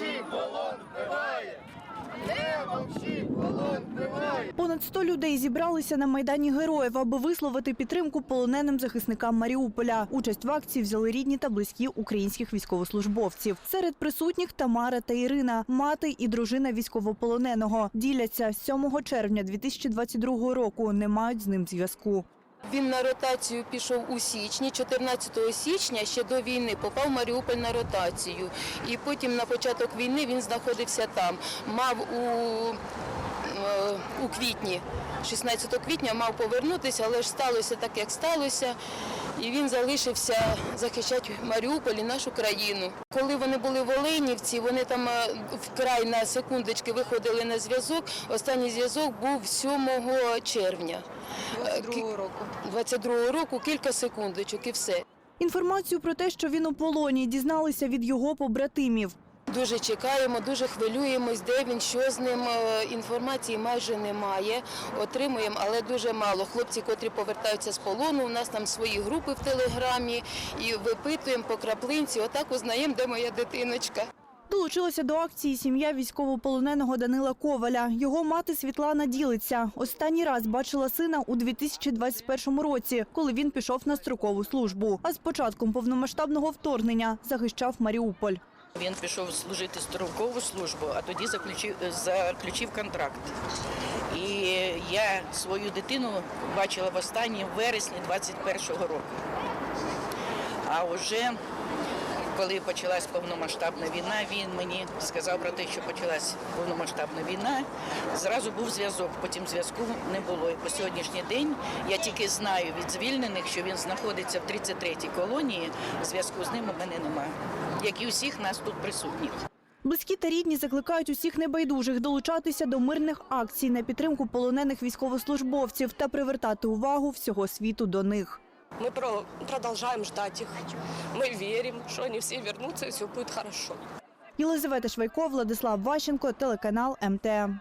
мовчи, полон вбиває! Понад 100 людей зібралися на майдані героїв, аби висловити підтримку полоненим захисникам Маріуполя. Участь в акції взяли рідні та близькі українських військовослужбовців. Серед присутніх Тамара та Ірина, мати і дружина військовополоненого. Діляться 7 червня 2022 року. Не мають з ним зв'язку. Він на ротацію пішов у січні, 14 січня ще до війни попав в Маріуполь на ротацію. І потім на початок війни він знаходився там. Мав у, е, у квітні, 16 квітня мав повернутися, але ж сталося так, як сталося. І він залишився захищати Маріуполь і нашу країну. Коли вони були в Оленівці, вони там е, вкрай на секундочки виходили на зв'язок. Останній зв'язок був 7 червня. 22 року. 22 року, кілька секундочок і все. Інформацію про те, що він у полоні, дізналися від його побратимів. Дуже чекаємо, дуже хвилюємось, де він, що з ним. Е, Інформації майже немає. Отримуємо, але дуже мало. Хлопці, котрі повертаються з полону, у нас там свої групи в телеграмі і випитуємо по краплинці. Отак узнаємо, де моя дитиночка. Долучилася до акції сім'я військовополоненого Данила Коваля. Його мати Світлана ділиться. Останній раз бачила сина у 2021 році, коли він пішов на строкову службу. А з початком повномасштабного вторгнення захищав Маріуполь. Він пішов служити строкову службу, а тоді заключив, заключив контракт. І я свою дитину бачила в останній вересні 21-го року. А вже коли почалась повномасштабна війна, він мені сказав про те, що почалась повномасштабна війна. Зразу був зв'язок, потім зв'язку не було. І по сьогоднішній день я тільки знаю від звільнених, що він знаходиться в 33-й колонії. Зв'язку з ним у мене немає, як і усіх нас тут присутніх. Близькі та рідні закликають усіх небайдужих долучатися до мирних акцій на підтримку полонених військовослужбовців та привертати увагу всього світу до них. Мы про- продолжаем ждать их. Мы верим, что они все вернутся и все будет хорошо. Єлизавета Швайко, Владислав Ващенко, телеканал МТМ.